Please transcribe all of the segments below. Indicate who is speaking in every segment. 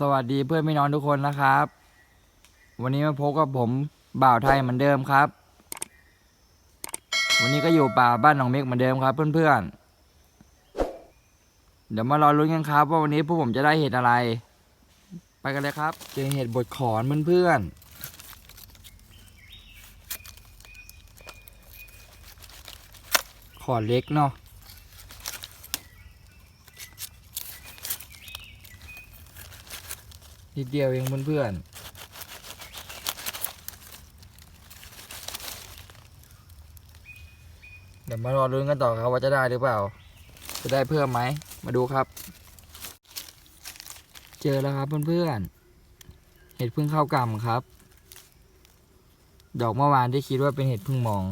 Speaker 1: สวัสดีเพื่อนพี่น้องทุกคนนะครับ วันนี้มาพบกับผมบ่าวไทยเหมือนเดิมครับ วันนี้ก็อยู่ป่าบ้านหนองเมกเหมือนเดิมครับ เพื่อนๆ เดี๋ยวมารอลุ้นกันครับ ว่าวันนี้พวกผมจะได้เห็ดอะไร ไปกันเลยครับเจอเห็ดบดขอนเพื่อนๆขอนเล็กเนาะ นิดเดียวเองเพื่อนๆเดี๋ยวมารอลุ้นกันต่อครับว่าจะได้หรือเปล่า จะได้เพิ่มไหม มาดูครับ เจอแล้วครับเพื่อนๆ เห็ดพึ่งเข้ากำครับ ดอกเมื่อวานที่คิดว่าเป็นเห็ดพึ่งมอง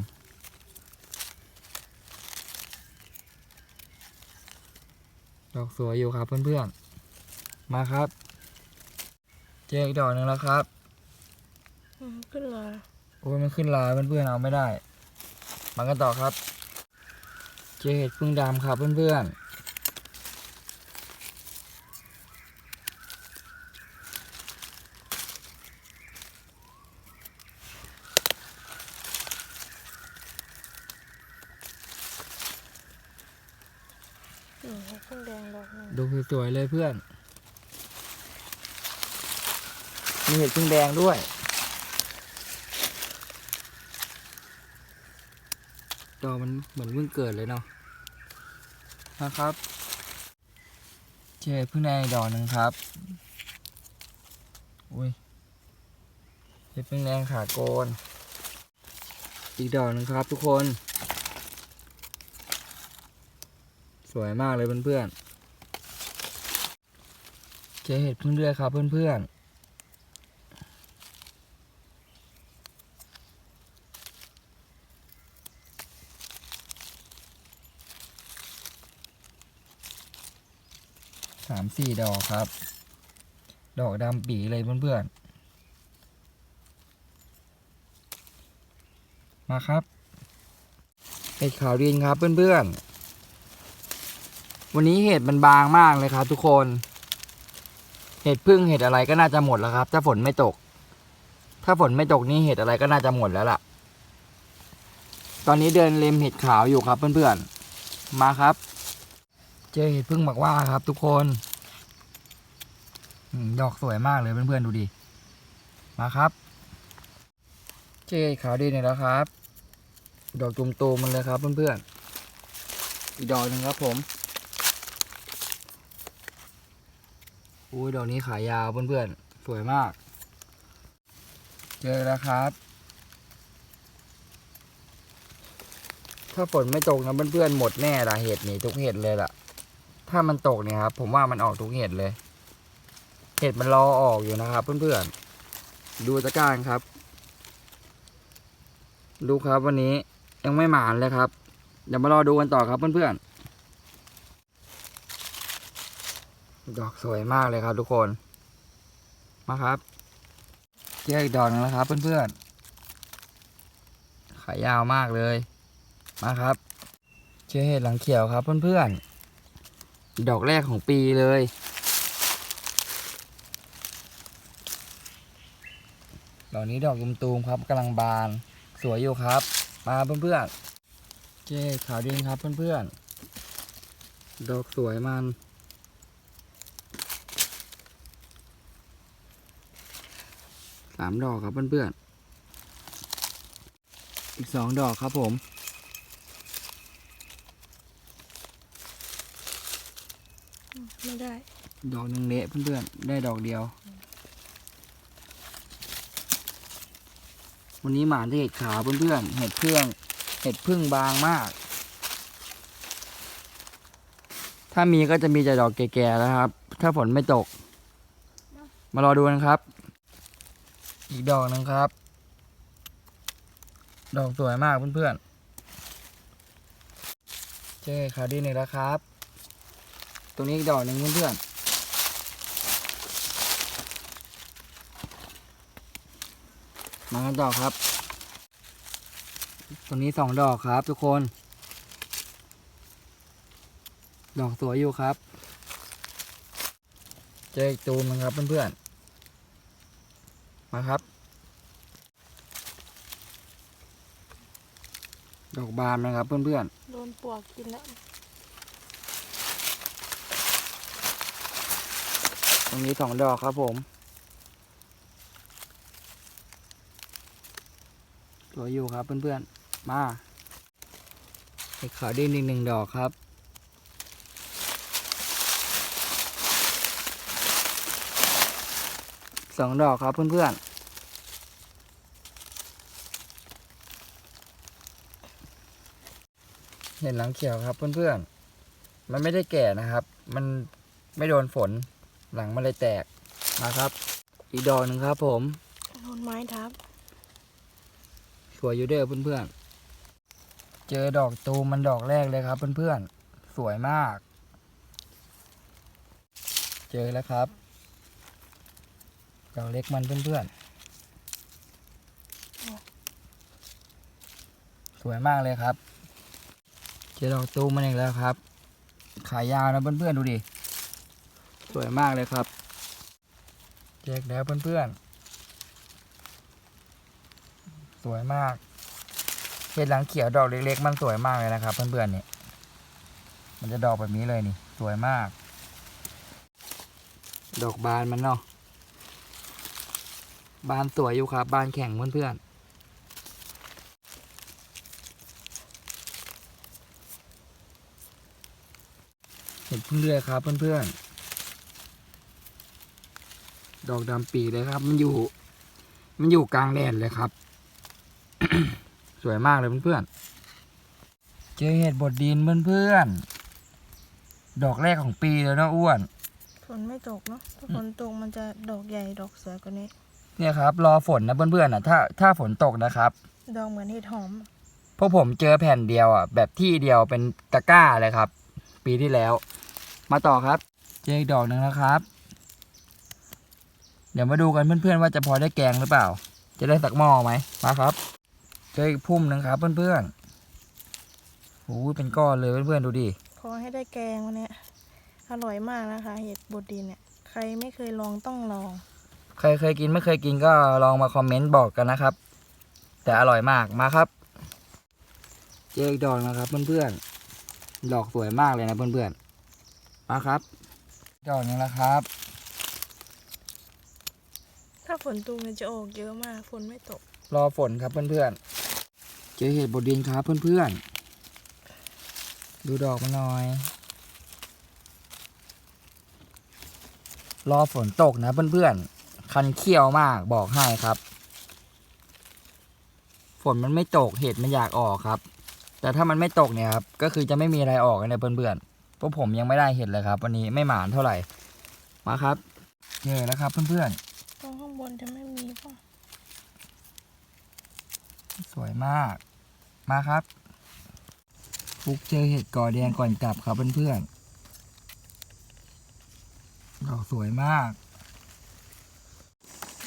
Speaker 1: ดอกสวยอยู่ครับเพื่อนๆ มาครับ เจออีกดอกหนึ่งแล้วครับ
Speaker 2: อืมขึ้นมา
Speaker 1: โอ้ยมันขึ้นลายเพื่อนๆเอาไม่ได้ มากันต่อครับ เจอเห็ดพึ่งดำครับเพื่อน
Speaker 2: อืมขึ้นแดงดอกหนึ่ง
Speaker 1: ๆดูสวยๆเลยเพื่อน มีเห็ดพึ่งแดงด้วย ดอกมันเหมือนเพิ่งเกิดเลยเนาะ นะครับ เจอพึ่งแดงดอกหนึ่งครับ อุ้ย เห็ดพึ่งแดงขาโกน อีกดอกหนึ่งครับทุกคน สวยมากเลยเพื่อนๆเจอเห็ดพึ่งเลือครับเพื่อนๆ สี่ดอกครับ ดอกดำปีเลยเพื่อนๆ มาครับเห็ดขาวดินครับเพื่อนๆ วันนี้เห็ดมันบางมากเลยครับทุกคน เห็ดพึ่งเห็ดอะไรก็น่าจะหมดแล้วครับ ถ้าฝนไม่ตก ถ้าฝนไม่ตกนี่เห็ดอะไรก็น่าจะหมดแล้วล่ะ ตอนนี้เดินเล็มเห็ดขาวอยู่ครับเพื่อนๆ มาครับ เจอเห็ดพึ่งหมักว่าครับทุกคน ดอกสวยมากเลยเพื่อนๆดูดิ มาครับเจอเห็ดขาวดีเนี่ยแล้วครับ ดอกตุ่มๆมันเลยครับเพื่อนๆ อีกดอกหนึ่งครับผมอุ้ยดอกนี้ขายาวเพื่อนๆ สวยมาก เจอแล้วครับ ถ้าฝนไม่ตกนะเพื่อนๆ หมดแน่ละเห็ดนี่ทุกเห็ดเลยล่ะ ถ้ามันตกเนี่ยครับ ผมว่ามันออกทุกเห็ดเลย เห็ดมันรอออกอยู่นะครับ เพื่อนๆ ดูตะกร้ารครับ ดูครับวันนี้ยังไม่หมานเลยครับ เดี๋ยวมารอดูกันต่อครับเพื่อนๆ ดอกสวยมากเลยครับทุกคน มาครับเจออีกดอกหนึงแล้วครับ เพื่อนๆ ขายาวมากเลย มาครับ เจอเห็ดหลังเขียวครับเพื่อนๆ ดอกแรกของปีเลย ดอกนี้ดอกตุมๆครับกำลังบาน สวยอยู่ครับ มาเพื่อนๆเจอเห็ดขาวดินครับเพื่อนๆดอกสวยมันสามดอกครับเพื่อนๆอีกสองดอกครับผม
Speaker 2: อืมไม่ได้
Speaker 1: ดอกหนึ่งเละเพื่อนๆได้ดอกเดียว วันนี้หมาที่เห็ดขาวเพื่อนๆเห็ดเพื่องเห็ดพึ่งบางมาก ถ้ามีก็จะมีแต่ดอกแก่ๆแล้วครับ ถ้าฝนไม่ตก มารอดูกันครับ อีกดอกนึงครับ ดอกสวยมากเพื่อนๆเจอขาวดีหนึ่งแล้วครับ ตรงนี้อีกดอกหนึ่งเพื่อนๆ มากันต่อครับตรงนี้สองดอกครับทุกคน ดอกสวยอยู่ครับ เจออีกตูมหนึงครับเพื่อนๆ มาครับ ดอกบานนะครับเพื่อน
Speaker 2: โดนปวกกินแล้ว
Speaker 1: ๆตรงนี้สองดอกครับผม วยอยู่ครับเพื่อนๆ มาเห็ดขาดินอีกหนึ่งดอกครับ สองดอกครับเพื่อนๆเห็นหลังเขียวครับเพื่อนๆ มันไม่ได้แก่นะครับ มันไม่โดนฝน หลังมันเลยแตกนะครับ อีกดอกหนึ่งครับผม
Speaker 2: โดนไม้ทับ
Speaker 1: สวยอยู่เด้อเพื่อนๆ เจอดอกตูมมันดอกแรกเลยครับเพื่อนๆ สวยมาก เจอแล้วครับ ดอกเล็กมันเพื่อนๆ สวยมากเลยครับ เจอดอกตูมมันอีกแล้วครับ ขายาวนะเพื่อนๆดูดิ สวยมากเลยครับเจออีกแล้วเพื่อนๆ ส วยมากเห็ดหลังเขียวดอกเล็กๆ มันสวยมากเลยนะครับ เพื่อนๆนี่มันจะดอกแบบนี้เลยนี่ สวยมาก ดอกบานมันเนาะบานสวยอยู่ครับ บานแข็งเพื่อนๆเห็ดพึ่งเรือยครับเพื่อนๆ ดอกดำปีเลยครับ มันอยู่ มันอยู่กลางแดดเลยครับ วยมากเลยเพื่อนๆ เจอเห็ดบดดินเพื่อนๆ ดอกแรกของปีเลยเนาะอ้วน
Speaker 2: ฝนไม่ตกเนาะ ถ้าฝนตกมันจะดอกใหญ่ดอกสวยกว่านี้
Speaker 1: เนี่ยครับ รอฝนนะเพื่อนๆนะถ้าถ้าฝนตกนะครับ
Speaker 2: ดอกเหมือนเห็ดหอม
Speaker 1: พวกผมเจอแผ่นเดียวอะ แบบที่เดียวเป็นตะกร้าเลยครับ ปีที่แล้ว มาต่อครับ เจออีกดอกหนึ่งแล้วครับ เดี๋ยวมาดูกันเพื่อนๆว่าจะพอได้แกงหรือเปล่า จะได้สักหม้อไหมมาครับเจออีกพุ่มหนึ่งครับเพื่อนๆโอ้ยเป็นก้อนเลยเพื่อนๆดูดิ
Speaker 2: พอให้ได้แกงวันเนี้ยอร่อยมากนะคะ เห็ดบดดินเนี่ย ใครไม่เคยลองต้องลอง
Speaker 1: ใครเคยกินไม่เคยกินก็ลองมาคอมเมนต์บอกกันนะครับ แต่อร่อยมากมาครับ เจออีกดอกนะครับเพื่อนๆ ดอกสวยมากเลยนะเพื่อนๆ มาครับ ดอกหนึงแล้วครับ
Speaker 2: ถ้าฝนตกมันจะออกเยอะมาก ฝนไม่ตก
Speaker 1: รอฝนครับเพื่อนๆ เจอเห็ดบดดินครับเพื่อนๆ ดูดอกมันหน่อย รอฝนตกนะเพื่อนๆ คันเขี้ยวมากบอกให้ครับ ฝนมันไม่ตกเห็ดมันอยากออกครับ แต่ถ้ามันไม่ตกเนี่ยครับ ก็คือจะไม่มีอะไรออกนะเพื่อนๆพวกผมยังไม่ได้เห็ดเลยครับ วันนี้ไม่หมานเท่าไหร่ มาครับ เจอแล้วครับเพื่อน
Speaker 2: ตรงข้างบนจะไม่มีป่ะ
Speaker 1: ๆสวยมาก มาครับฟุกเจอเห็ดก่อแดงก่อนกลับครับเพื่อนๆดอกสวยมาก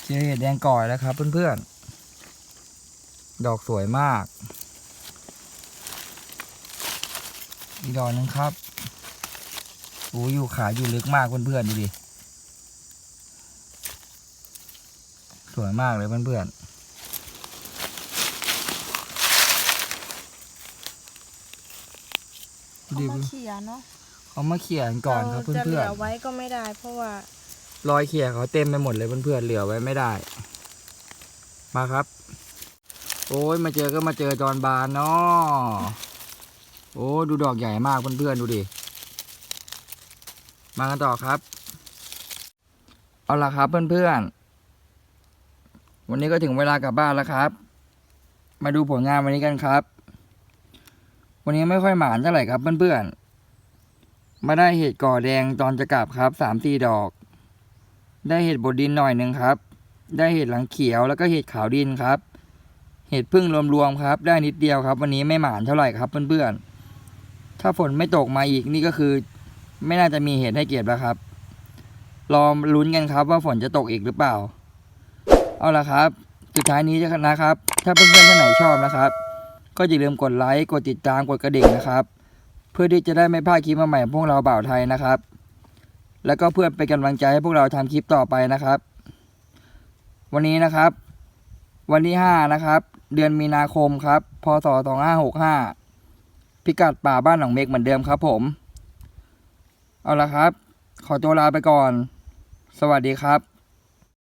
Speaker 1: เจอเห็ดแดงก่อยแล้วครับเพื่อนๆ ดอกสวยมาก อีกดอกนึงครับโอ้อยู่ขาอยู่ลึกมากเพื่อนๆดูดิ สวยมากเลยเพื่อนๆ
Speaker 2: เขา
Speaker 1: ดู
Speaker 2: มา
Speaker 1: ดิ
Speaker 2: เขี่ยเนาะ
Speaker 1: เขามาเขี่ยกันก่อนครับ
Speaker 2: เราจะเห
Speaker 1: เพื่
Speaker 2: ลื
Speaker 1: อน
Speaker 2: อไว้ก็ไม่ได้ เพราะว่า
Speaker 1: ๆรอยเขี่ยเขาเต็มไปหมดเลยเพื่อนๆเหลือไว้ไม่ได้ มาครับ โอ้ยมาเจอก็มาเจอจอนบานเนาะโอ้ดูดอกใหญ่มากเพื่อนๆดูดิ มากันต่อครับ เอาละครับเพื่อนๆ วันนี้ก็ถึงเวลากลับบ้านแล้วครับ มาดูผลงานวันนี้กันครับ วันนี้ไม่ค่อยหมานเท่าไหร่ครับเพื่อนๆ มาได้เห็ดก่อแดงตอนจะกลับครับสามสี่ดอก ได้เห็ดบดดินหน่อยหนึ่งครับ ได้เห็ดหลังเขียวแล้วก็เห็ดขาวดินครับ เห็ดพึ่งรวมๆครับ ได้นิดเดียวครับ วันนี้ไม่หมานเท่าไหร่ครับเพื่อนๆ ถ้าฝนไม่ตกมาอีกนี่ก็คือ ไม่น่าจะมีเห็ดให้เก็บแล้วครับ รอลุ้นกันครับว่าฝนจะตกอีกหรือเปล่า เอาละครับ สุดท้ายนี้นะครับ ถ้าเพื่อนๆท่านไหนชอบนะครับ ก็อย่าลืมกดไลค์ กดติดตาม กดกระดิ่งนะครับ เพื่อที่จะได้ไม่พลาดคลิปใหม่ของพวกเราบ่าวไทยนะครับ แล้วก็เพื่อเป็นกำลังใจให้พวกเราทำคลิปต่อไปนะครับ วันนี้นะครับ วันที่ห้านะครับ เดือนมีนาคมครับ พศสองห้าหกห้าพิกัดป่าบ้านหนองเมกเหมือนเดิมครับผม เอาละครับ ขอตัวลาไปก่อน สวัสดีครับ